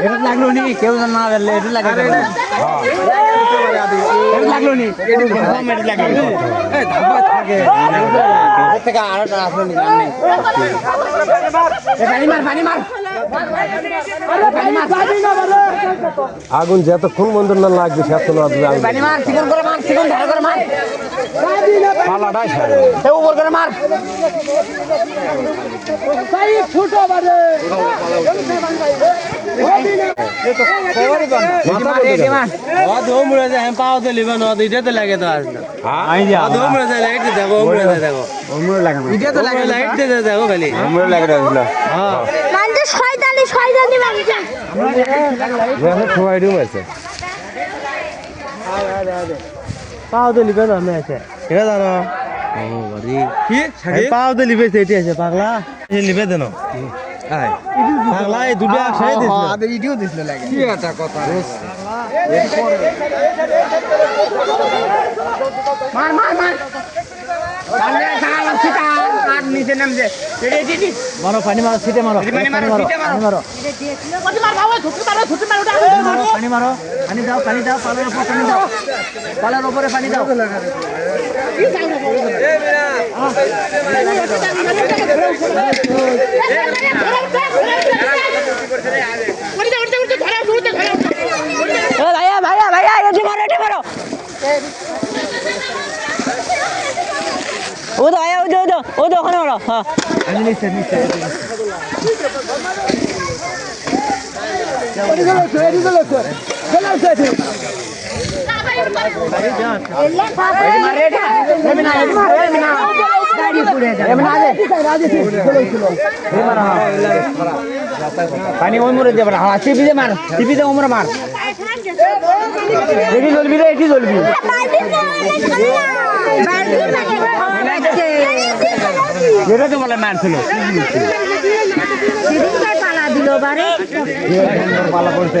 এটা লাগল নি কেউ না বললে এটা লাগল নি এটা লাগল নি এটা লাগল এই ধাবা থাকে এর থেকে আরও না আসলো নি জানি পানি মার পানি মার আগুন যতক্ষণ বন্ধ না লাগবে সে তো লাগবে আগুন। পানি মার চিকন করে এটি এটা শয়তানি শয়তানি মানুষ দেখো সবাই রুম আছে। পাও তো লিবে না আমি আছে এটা জানো কি? পাও তো লিবে সেটি আছে পাগলা। এই লিবে দেন। পাগলা এই দুটো একসাথে দিছিল আদে ইডিও দিছিল লাগে। কি একটা কথা। মার মার মার। সামনে সামনে সিটা। আর নিচে নামছে মারো পানি মারো সিটে মারো পানি মারো, মারো মারো। পানি মারো পানি মারো পানি দাও পানি দাও পালের উপর পানি দাও পালের উপরে পানি দাও ভাইয়া ভাইয়া ভাইয়া এটি মারো এটি মারো ও তো ভাইয়া ও তো ও তো ওখানে মারো হ্যাঁ। না না না পানি ওই মুরে দে হ্যাঁ টিপি দে মার টিপি দে ওমরে মার। এটি জ্বলবি রে এটি জ্বলবি। তো বলে মারছিল পালা দিল বারে পালা করছে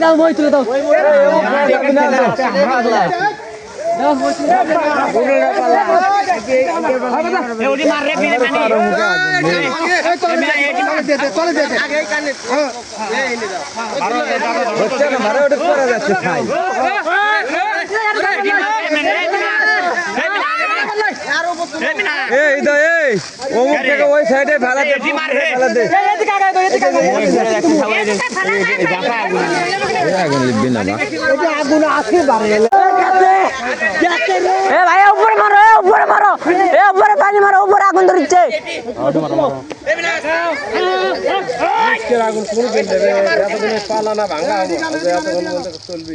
দাও মই তুলে এই তো এই অমুক থেকে ওই সাইডে ফেলা দে ফেলা দে আগুন না এ ভাইয়া উপরে মারো এ উপরে মারো এ উপরে পানি মারো উপরে আগুন ধরছে। আগুন কোন পালা না ভাঙা চলবি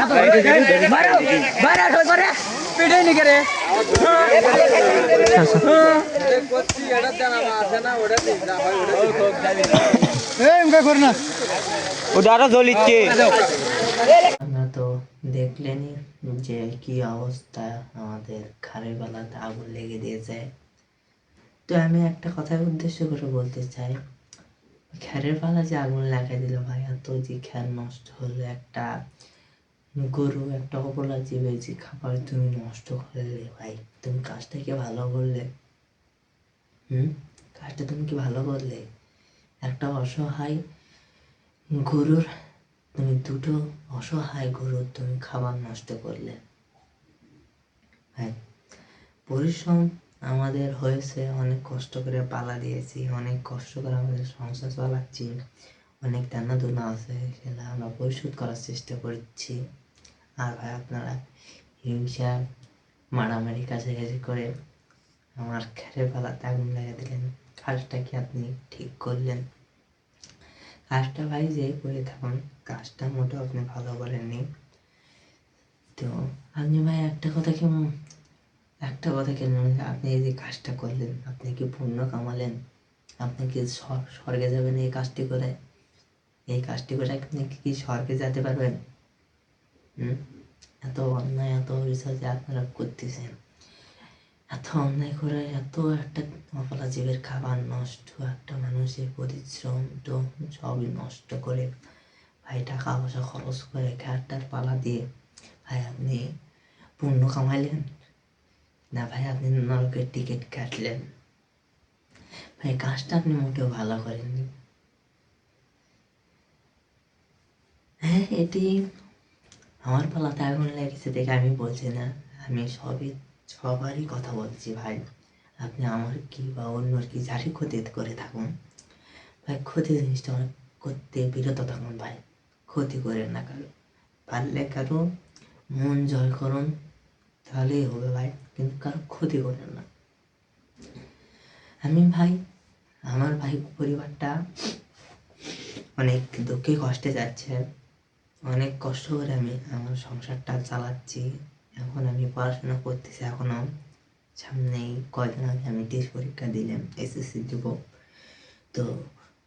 তো শালা এত মারো মারো তো করে পিড়ে নি করে ওটা আরও জ্বলিচ্ছে আপনারা তো দেখলেনই যে কি অবস্থা আমাদের খারের বেলাতে আগুন লেগে দিয়েছে তো আমি একটা কথার উদ্দেশ্য করে বলতে চাই খ্যারের পালা যে আগুন লাগাই দিল ভাই এত যে খ্যার নষ্ট হলো একটা। গরু একটা জীবের যে খাবার তুমি নষ্ট করলে ভাই। তুমি কাজটা কি ভালো করলে। হুম? কাজটা তুমি কি ভালো করলে? একটা অসহায় গরুর, তুমি দুটো অসহায় গরুর তুমি খাবার নষ্ট করলে। হ্যাঁ পরিশ্রম আমাদের হয়েছে, অনেক কষ্ট করে পালা দিয়েছি, অনেক কষ্ট করে আমাদের সংসার চালাচ্ছি, অনেক দানা দুনা আছে সেটা আমরা পরিশোধ করার চেষ্টা করছি। আর ভাই, আপনারা হিংসা, মারামারি, কাছাকাছি করে আমার খেরে পালাতে আগুন লাগিয়ে দিলেন। কাজটা কি আপনি ঠিক করলেন? কাজটা ভাই যে করে থাকুন, কাজটা মোটেও আপনি ভালো করেননি। তো আপনি ভাই একটা কথা কি একটা কথা কেন আপনি এই যে কাজটা করলেন, আপনি কি পুণ্য কামালেন? আপনি কি স্বর্গে যাবেন এই কাজটি করে? এই কাজটি করে আপনি কি স্বর্গে যেতে পারবেন? এত অন্যায়, এত রিসার্চ আপনারা করতেছেন। এত অন্যায় করে এত একটা অপলা জীবের খাবার নষ্ট, একটা মানুষের পরিশ্রম সবই নষ্ট করে ভাই টাকা পয়সা খরচ করে খেয়ারটার পালা দিয়ে ভাই আপনি পুণ্য কামাইলেন? না ভাই আপনি নরকের টিকিট কাটলেন? ভাই কাজটা আপনি মোটেও ভালো করেননি। হ্যাঁ এটি আমার পালাতে আগুন লেগেছে দেখে আমি বলছি না। আমি সবই, সবারই কথা বলছি ভাই। আপনি আমার কি বা অন্যর কি যারই ক্ষতি করে থাকুন? ভাই, ক্ষতি জিনিসটা আমার করতে বিরত থাকুন ভাই। ক্ষতি করেন না কারও। পারলে কারও মন জয় করুন, তাহলেই হবে ভাই। কিন্তু কারও ক্ষতি করেন না। আমি ভাই, আমার ভাই পরিবারটা অনেক দুঃখে কষ্টে যাচ্ছে। অনেক কষ্ট করে আমি আমার সংসারটা চালাচ্ছি। এখন আমি পড়াশোনা করতেছি এখনও। সামনেই কয়দিন আগে আমি টেস্ট পরীক্ষা দিলাম এসএসসি দেব। তো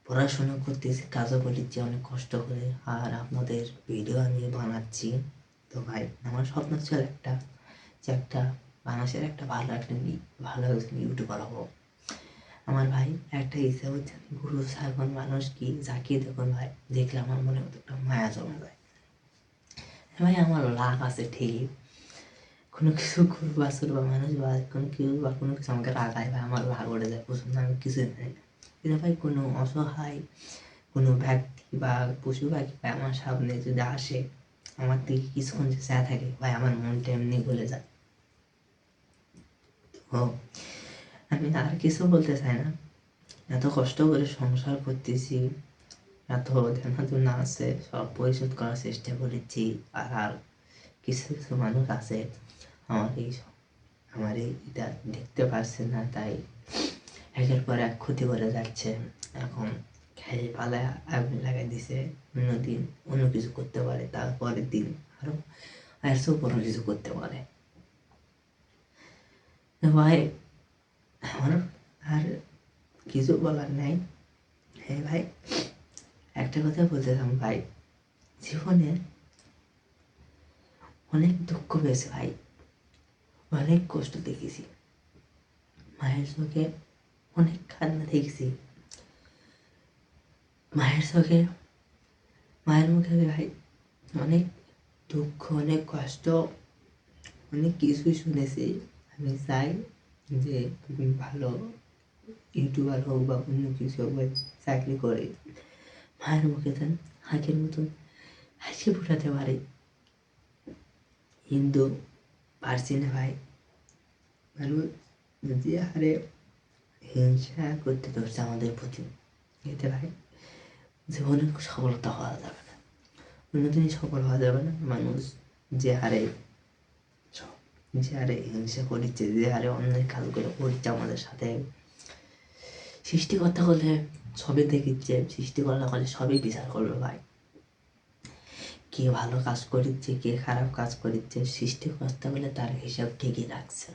পড়াশোনা করতেছি, কাজও করছি অনেক কষ্ট করে। আর আপনাদের ভিডিও আমি বানাচ্ছি। তো ভাই, আমার স্বপ্ন ছিল একটা, যে একটা মানুষের একটা ভালো একটা ভালো একজন ইউটিউবার হব। আমার ভাই, একটা ইচ্ছা হচ্ছে, গুরু সাহেবন মানুষ কি? যাকে দেখুন ভাই, দেখলে আমার মনে হতো একটা মায়া জমে যায়। ভাই আমার লাভ আছে ঠিক কোনো কিছু বাছুর বা মানুষ বা কোনো কেউ বা কোনো কিছু আমাকে রাগায় বা আমার রাগ উঠে যায় পছন্দ আমি কিছু জানি না কিন্তু ভাই কোনো অসহায় কোনো ব্যক্তি বা পশু পাখি ভাই আমার সামনে যদি আসে আমার দিকে কিছুক্ষণ যে চা থাকে ভাই আমার মনটা এমনি গলে যায় তো আমি আর কিছু বলতে চাই না এত কষ্ট করে সংসার করতেছি এত দেনা আছে, সব পরিশোধ করার চেষ্টা করেছি, আর আর কিছু কিছু মানুষ আছে আমার এই আমার এই এটা দেখতে পারছে না, তাই একের পর এক ক্ষতি করে যাচ্ছে। এখন খেয়ে পালায়, আগুন লাগাই দিছে, অন্য দিন অন্য কিছু করতে পারে, তারপরের দিন আরও আর সব বড় কিছু করতে পারে। ভাই, আমার আর কিছু বলার নাই। হ্যাঁ ভাই একটা কথা বলতেছিলাম, ভাই। জীবনে অনেক দুঃখ পেয়েছে, ভাই। অনেক কষ্ট দেখেছি। মায়ের চোখে অনেক কান্না দেখেছি। মায়ের চোখে, মায়ের মুখে ভাই, অনেক দুঃখ, অনেক কষ্ট, অনেক কিছুই শুনেছি। আমি চাই যে ভালো ইউটিউবার হোক বা অন্য কিছু হোক চাকরি করে। মায়ের মুখে দেন হাঁকের মতন হাসি ফোটাতে পারে। হিন্দু পারছি না ভাই। মানুষ যে হারে হিংসা করতে ধরছে আমাদের প্রতি, এতে ভাই জীবনে সফলতা হওয়া যাবে না। কোনোদিনই সফল হওয়া যাবে না। মানুষ যে হারে যে হারে হিংসা করছে যে হারে অন্যায় কাজগুলো করছে আমাদের সাথে, সৃষ্টিকর্তা করলে সবই দেখিচ্ছে সৃষ্টিকর্তা করলে সবই বিচার করবে ভাই। কে ভালো কাজ করিচ্ছে কে খারাপ কাজ করিচ্ছে সৃষ্টিকর্তা বলে তার হিসাব ঠিকই রাখছে।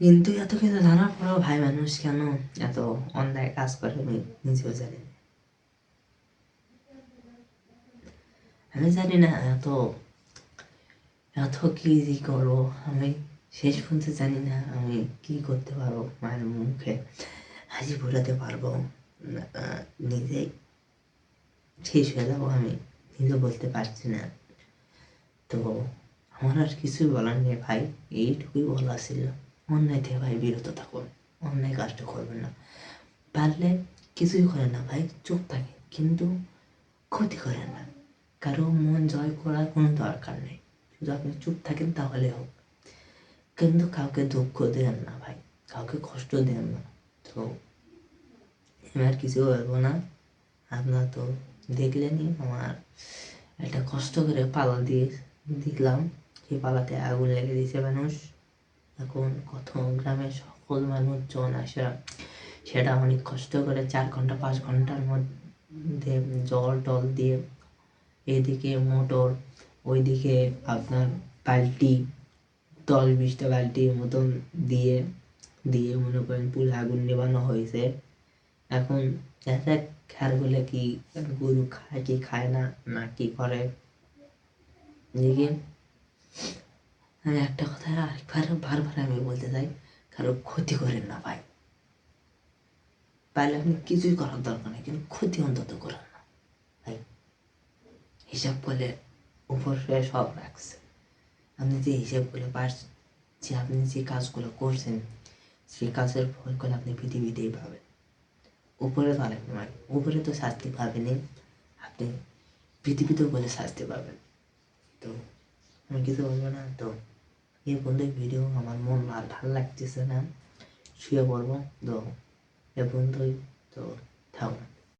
কিন্তু এত কিছু জানার পরেও ভাই মানুষ কেন এত অন্যায় কাজ করে আমি নিজেও জানি আমি জানি না, এত এত কি করব? আমি শেষ পর্যন্ত জানি না আমি কি করতে পারব মায়ের মুখে হাসি ফোটাতে পারব না, আহ, নিজেই শেষ হয়ে যাব আমি নিজে বলতে পারছি না। তো আমার আর কিছুই বলার নেই ভাই এইটুকুই বলা ছিল। অন্যায় থেকে ভাই বিরত থাকুন অন্যায় কাজটা করবেন না। পারলে কিছুই করেন না ভাই চুপ থাকে কিন্তু ক্ষতি করেন না। কারও মন জয় করার কোনো দরকার নেই। শুধু আপনি চুপ থাকেন তাহলে হোক। কিন্তু কাউকে দুঃখ দেন না ভাই কাউকে কষ্ট দেন না তো আর কিছু বলব না আপনার তো দেখলেনই আমার একটা কষ্ট করে পালা দিয়ে দিলাম সেই পালাতে আগুন লেগে দিয়েছে মানুষ এখন কত গ্রামের সকল মানুষজন আসে সেটা অনেক কষ্ট করে চার ঘণ্টা পাঁচ ঘণ্টার মধ্যে জল টল দিয়ে এদিকে মোটর ওইদিকে আপনার বালতি দশ বিশটা বালতির মতন দিয়ে দিয়ে মনে করেন পুরো আগুন নেবানো হয়েছে। এখন দেখা খেয়ারগুলো কি গরু খায়, কি খায় না না কি করে? আমি একটা কথা আরেকবার, বারবার আমি বলতে চাই, কারও ক্ষতি করেন না ভাই। পারলে আপনি কিছুই করার দরকার নেই, কিন্তু ক্ষতি অন্তত করেন না। ভাই, হিসাব করলে উপরে সব রাখছে। আপনি যে হিসাবগুলো পারছেন, যে আপনি যে কাজগুলো করছেন, সেই কাজের ফল করে আপনি পৃথিবীতেই পাবেন। উপরে তো অনেক নয় উপরে তো শাস্তি পাবেনই। আপনি পৃথিবীতেও বলে শাস্তি পাবেন। তো, আমি কিছু বলব না, তো। এই বন্ধু ভিডিও আমার মন আর ভালো লাগতেছে না। শুয়ে পড়ব, তো। এ বন্ধুই তো থাকুন